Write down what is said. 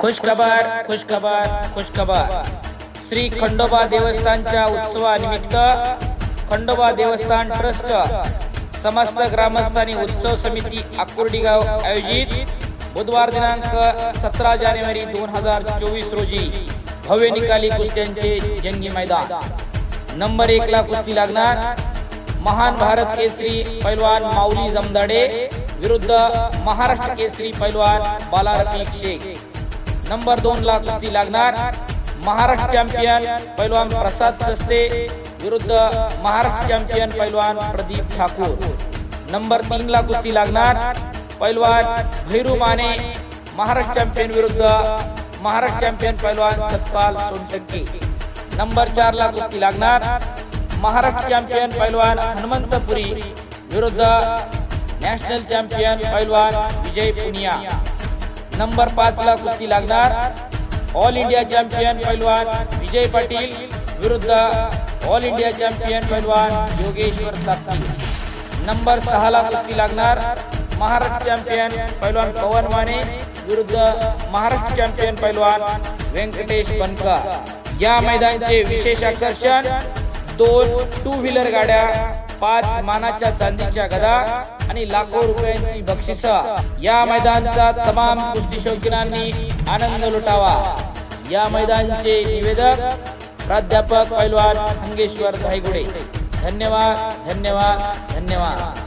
खुशखबर खुशखबर खुशखबर. श्री खंडोबा देवस्थानच्या उत्सवानिमित्त खंडोबा देवस्थान ट्रस्ट समस्त ग्रामस्थानी उत्सव समिती आकुर्डीगाव आयोजित बुधवार दिनांक सतरा जानेवारी दोन हजार चोवीस रोजी भव्य निकाली कुस्त्यांचे जंगी मैदान. नंबर एक ला कुस्ती लागणार. महान भारत केसरी पैलवान माऊली जमदाडे विरुद्ध महाराष्ट्र केसरी पैलवान बाला शेख. नंबर दोन ला कुस्ती लागणार महाराष्ट्र चॅम्पियन पैलवान प्रसाद सस्ते विरुद्ध महाराष्ट्र चॅम्पियन पैलवान प्रदीप ठाकूर. नंबर तीन ला कुस्ती लागणार पैलवान भैरू माने, महाराष्ट्र चॅम्पियन विरुद्ध महाराष्ट्र चॅम्पियन पैलवान सतपाल सोनटक्के. नंबर चार ला कुस्ती लागणार महाराष्ट्र चॅम्पियन पैलवान हनुमंतपुरी विरुद्ध नॅशनल चॅम्पियन पैलवान विजय पुनिया. नंबर पाच ला कुस्ती लागणार. ऑल इंडिया चॅम्पियन पैलवान विजय पाटील विरुद्ध ऑल इंडिया चॅम्पियन पैलवान योगेश्वर तापकी नंबर सहा ला कुस्ती लागणार. महाराष्ट्र चॅम्पियन पैलवान पवन माने विरुद्ध महाराष्ट्र चॅम्पियन पैलवान व्यंकटेश बनका या मैदानाचे विशेष आकर्षण दोन टू व्हीलर गाड्या पाच मानाच्या चांदीच्या गदा आणि लाखो रुपयांची बक्षिस. या मैदानचा तमाम कुस्ती शौकीनांनी आनंद लुटावा. या मैदानचे निवेदक प्राध्यापक पैलवान हंगेश्वर धायगुडे. धन्यवाद धन्यवाद धन्यवाद.